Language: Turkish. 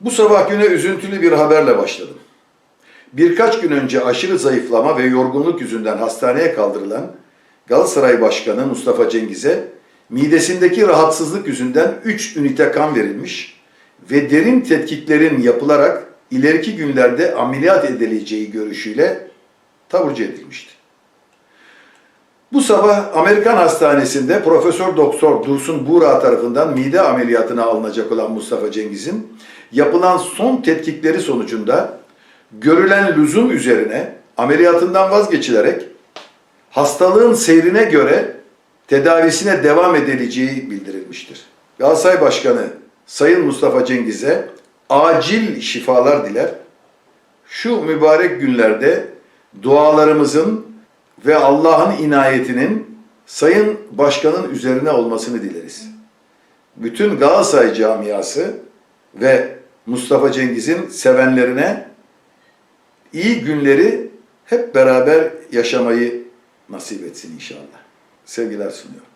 Bu sabah güne üzüntülü bir haberle başladım. Birkaç gün önce aşırı zayıflama ve yorgunluk yüzünden hastaneye kaldırılan Galatasaray Başkanı Mustafa Cengiz'e midesindeki rahatsızlık yüzünden 3 ünite kan verilmiş ve derin tetkiklerin yapılarak ileriki günlerde ameliyat edileceği görüşüyle taburcu edilmişti. Bu sabah Amerikan hastanesinde Profesör Doktor Dursun Buğra tarafından mide ameliyatına alınacak olan Mustafa Cengiz'in yapılan son tetkikleri sonucunda görülen lüzum üzerine ameliyatından vazgeçilerek hastalığın seyrine göre tedavisine devam edileceği bildirilmiştir. Galatasaray Başkanı Sayın Mustafa Cengiz'e acil şifalar diler. Şu mübarek günlerde dualarımızın ve Allah'ın inayetinin Sayın Başkan'ın üzerine olmasını dileriz. Bütün Galatasaray camiası ve Mustafa Cengiz'in sevenlerine iyi günleri hep beraber yaşamayı nasip etsin inşallah. Sevgiler sunuyorum.